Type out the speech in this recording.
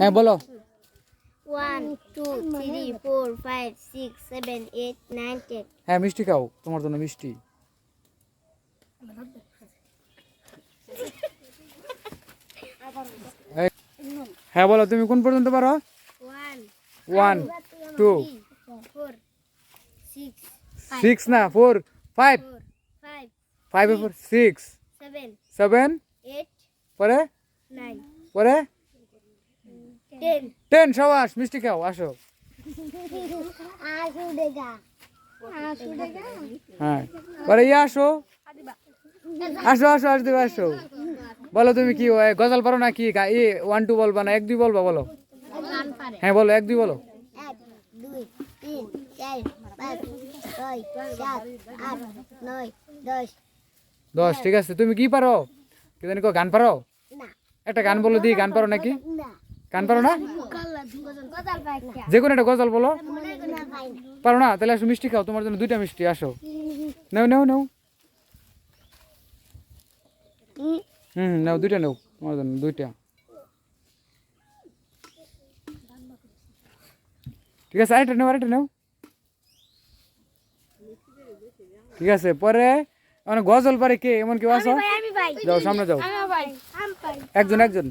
হ্যাঁ বলো। One two three four five six seven eight nine ten হ্যাঁ মিষ্টি খাও তোমার জন্য মিষ্টি। হ্যাঁ বলো তুমি কোন পর্যন্ত পারো? ওয়ান টু সিক্স না four five five four six seven seven eight পরে? নাইন পরে? টেন। টেন সবাস মিষ্টি খাও আসো। হ্যাঁ। পরে ইয়ে আসো। আসো আসো আসো দেবে আসো। বলো তুমি কি গজল পারো না কি? ই ওয়ান টু বলবা না এক দুই বলবা বলো। হ্যাঁ বলো এক দুই বলো। দশ। ঠিক আছে। তুমি কি পারো? কি জানি গান পারো? না। একটা গান বলো দি গান পারো নাকি? না গান পারো না? যে কোনো একটা গজল বলো। পারো না? তাহলে আসো মিষ্টি খাও তোমার জন্য দুইটা মিষ্টি আসো। নাও নাও নাও। হুম নাও দুইটা নাও তোমার জন্য দুইটা। ঠিক আছে আরেকটা নাও আরেকটা নাও। ঠিক আছে পরে মানে গজল পারে কে? এমন কেউ আসো যাও সামনে যাও। একজন একজন।